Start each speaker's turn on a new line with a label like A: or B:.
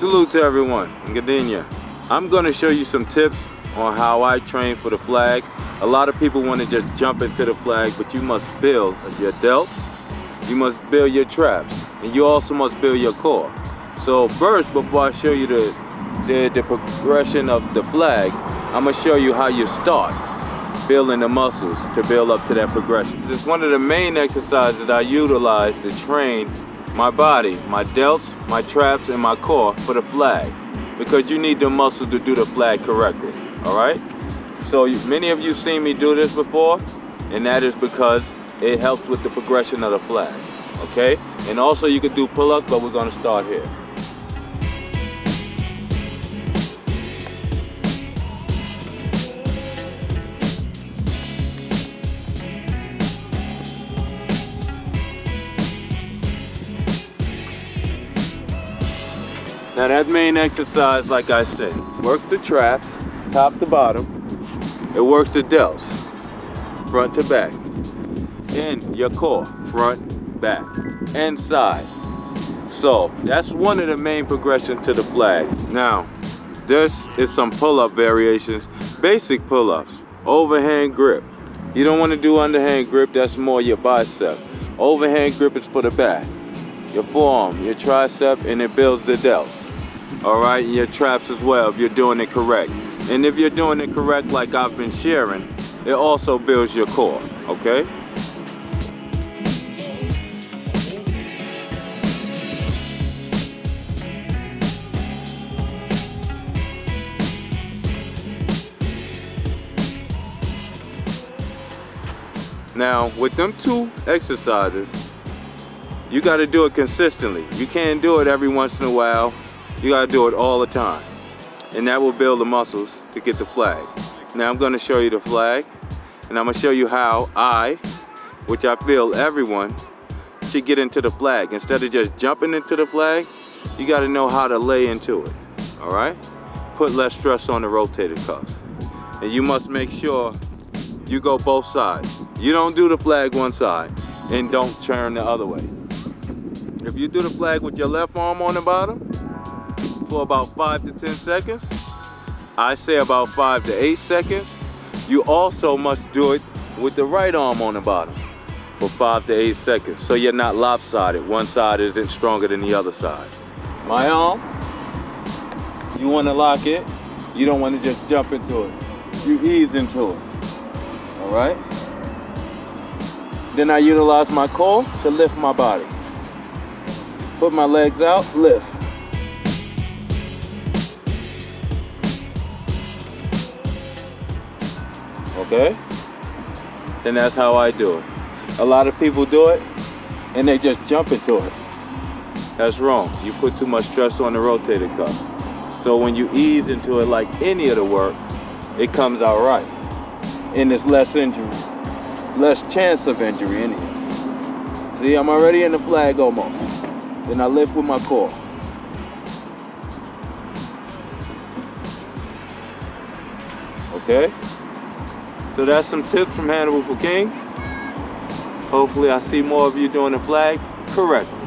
A: Salute to everyone in Gardenia. I'm going to show you some tips on how I train for the flag. A lot of people want to just jump into the flag, but you must build your delts, you must build your traps, and you also must build your core. So first, before I show you the, the, the progression of the flag, I'm going to show you how you start building the muscles to build up to that progression. It's one of the main exercises that I utilize to train my body, my delts, my traps, and my core for the flag because you need the muscle to do the flag correctly, all right? So many of you seen me do this before, and that is because it helps with the progression of the flag, okay? And also you can do pull-ups, but we're gonna start here. Now that main exercise, like I said, works the traps, top to bottom. It works the delts, front to back. And your core, front, back, and side. So that's one of the main progressions to the flag. Now, this is some pull-up variations, basic pull-ups, overhand grip. You don't want to do underhand grip, that's more your bicep. Overhand grip is for the back, your forearm, your tricep, and it builds the delts all right, and your traps as well if you're doing it correct. And if you're doing it correct like I've been sharing, it also builds your core, okay? Now, with them two exercises, you got to do it consistently. You can't do it every once in a while you gotta do it all the time. And that will build the muscles to get the flag. Now I'm gonna show you the flag and I'm gonna show you how I, which I feel everyone, should get into the flag. Instead of just jumping into the flag, you gotta know how to lay into it, all right? Put less stress on the rotator cuffs. And you must make sure you go both sides. You don't do the flag one side and don't turn the other way. If you do the flag with your left arm on the bottom, for about five to 10 seconds. I say about five to eight seconds. You also must do it with the right arm on the bottom for five to eight seconds. So you're not lopsided. One side isn't stronger than the other side. My arm, you wanna lock it. You don't wanna just jump into it. You ease into it, all right? Then I utilize my core to lift my body. Put my legs out, lift. Okay? Then that's how I do it. A lot of people do it and they just jump into it. That's wrong. You put too much stress on the rotator cuff. So when you ease into it like any of the work, it comes out right. And it's less injury, less chance of injury anyway. See, I'm already in the flag almost. Then I lift with my core. Okay? So that's some tips from Hannibal for King. Hopefully I see more of you doing the flag correctly.